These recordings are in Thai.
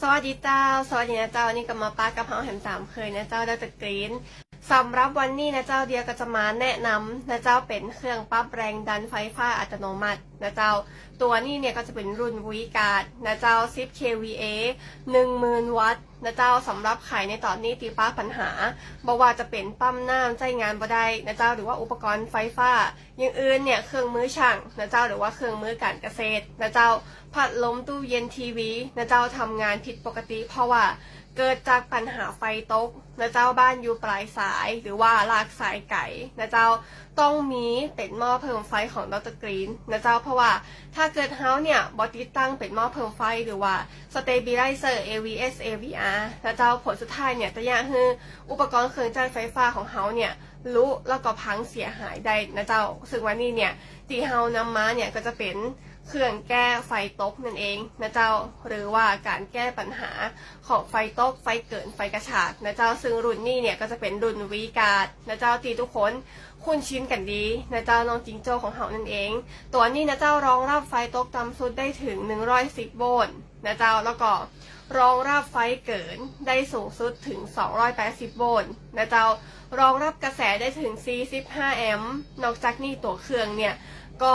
สวัสดีเจ้า สวัสดีนะเจ้าวันนี้กับมาป้ากับเฮาแหมสามเคยนะเจ้าดรกรีนสำหรับวันนี้นะเจ้าเดียก็จะมาแนะนำนะเจ้าเป็นเครื่องปั๊บแรงดันไฟฟ้าอัตโนมัตินะเจ้า ตัวนี้เนี่ยก็จะเป็นรุ่นวิการนะเจ้า 10 kVA 10,000 วัตต์ นะเจ้าสำหรับขายในตอนนี้ตีป้าปัญหาบอกว่าจะเป็นปั๊มน้ำใจงานบ่ได้นะเจ้าหรือว่าอุปกรณ์ไฟฟ้า อย่างอื่นเนี่ยเครื่องมือช่างนะเจ้าหรือว่าเครื่องมือการเกษตรนะเจ้าพัดลมตู้เย็นทีวีนะเจ้าทำงานผิดปกติ เพราะว่าเกิดจากปัญหาไฟตกนะเจ้าบ้านอยู่ปลายสายหรือว่าลากสายไก่นะเจ้าต้องมีเป็นหม้อเพิ่มไฟของดรกรีนนะเจ้าเพราะว่าถ้าเกิดเฮาเนี่ยบอติดตั้งเป็นหม้อเพิ่มไฟหรือว่า stabilizer AVS AVR และเจ้าผลสุดท้ายเนี่ยตะยาคืออุปกรณ์เครื่องใช้ไฟฟ้าของเฮาเนี่ยรู้แล้วก็พังเสียหายได้นะเจ้าซึ่งวันนี้เนี่ยที่เฮานำมาเนี่ยก็จะเป็น เครื่องแก้ไฟตกนั่นเองนะเจ้าหรือว่าการแก้ปัญหาของไฟตกไฟเกินไฟกระฉากนะเจ้าซึ่งรุ่นนี้เนี่ยก็จะเป็นรุ่นวีการ์ดนะเจ้าตีทุกคนคุ้นชินกันดีนะเจ้าน้องจิงโจ้ของเขานั่นเอง ตัวนี้นะเจ้ารองรับไฟตกต่ำสุดได้ถึง 110 โวลต์นะเจ้าแล้วก็รองรับไฟเกินได้สูงสุดถึง 280 โวลต์นะเจ้ารองรับกระแสได้ถึง 45 แอมป์นอกจากนี้ตัวเครื่องเนี่ยก็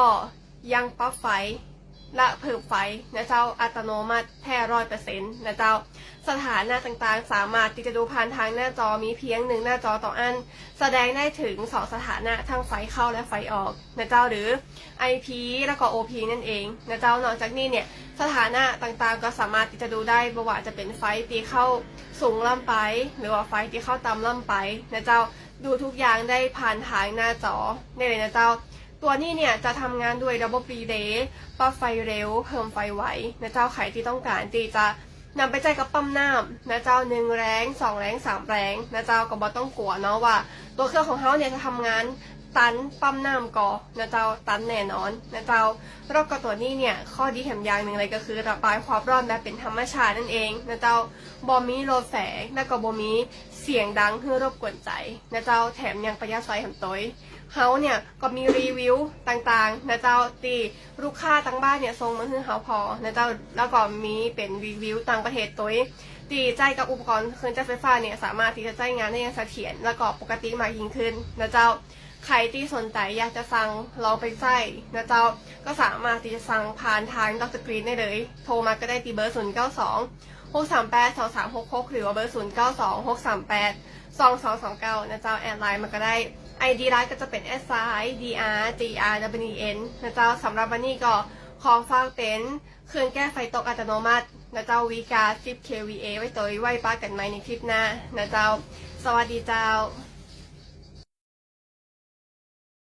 ยังปลั๊บไฟ และเพิ่มไฟนะเจ้าอัตโนมัติแท้ร้อยเปอร์เซ็นต์นะเจ้าสถานะต่างๆ สามารถที่จะดูผ่านทางหน้าจอมีเพียงหนึ่งหน้าจอต่ออัน แสดงได้ถึงสองสถานะทั้งไฟเข้าและไฟออกนะเจ้าหรือ IP แล้วก็ OP นั่นเองนะเจ้านอกจากนี้เนี่ยสถานะต่างๆ ก็สามารถที่จะดูได้บว่าจะเป็นไฟตีเข้าสูงล่ำไป หรือว่าไฟที่เข้าต่ำล่ำไปนะเจ้าดูทุกอย่างได้ผ่านทางหน้าจอได้เลยนะเจ้า ตัวนี้เนี่ยจะทำงานด้วยระบบรีเลย์ปรับไฟเร็ว เพิ่มไฟไวนะเจ้าใครที่ต้องการที่จะนำไปใจกับปั๊มน้ำนะเจ้าหนึ่งแรงสองแรงสามแรงนะเจ้าก็บอต้องกลัวเนาะว่า ตัวเครื่องของเขาเนี่ยจะทำงานตันปั๊มน้ำก่อนะเจ้าตันแน่นอนนะเจ้าแล้วก็ตัวนี้เนี่ยข้อดีแถมอย่างหนึ่งเลยก็คือระบายความร้อนแบบเป็นธรรมชาตินั่นเองนะเจ้าบอมีโลแสงและก็บอมี สียงดังเพื่อรบกวนใจนะเจ้าแถมยังประหยัดไฟแถมตัวเฮาเนี่ยก็มีรีวิวต่างๆนะเจ้าตีลูกค้าตั้งบ้านเนี่ยส่งมาให้เฮาพอนะเจ้าแล้วก็มีเป็นรีวิวต่างประเทศตัวตีใจกับอุปกรณ์เครื่องใช้ไฟฟ้าเนี่ยสามารถที่จะใช้งานได้อย่างเสถียรแล้วก็ปกติมากยิ่งขึ้นนะเจ้าใครที่สนใจอยากจะสั่งลองไปใช้นะเจ้าก็สามารถที่จะสั่งผ่านทางดรกรีนได้เลย โทรมาก็ได้ที่เบอร์0 9 2 6 3 8 2 3 6 6 หรือว่าเบอร์ 0 9 2 6 3 8 2 2 2 9 นะเจ้าแอดไลน์มันก็ได้ ID ไลน์ก็จะเป็น S I D R G R W N นะเจ้าสำหรับวันนี้ก็ของฝากเป็นเครื่องแก้ไฟตกอัตโนมัตินะเจ้าวีกา10 kVA ไว้ตัวไว้ป้ากันไหมในคลิปหน้านะเจ้า สวัสดีเจ้า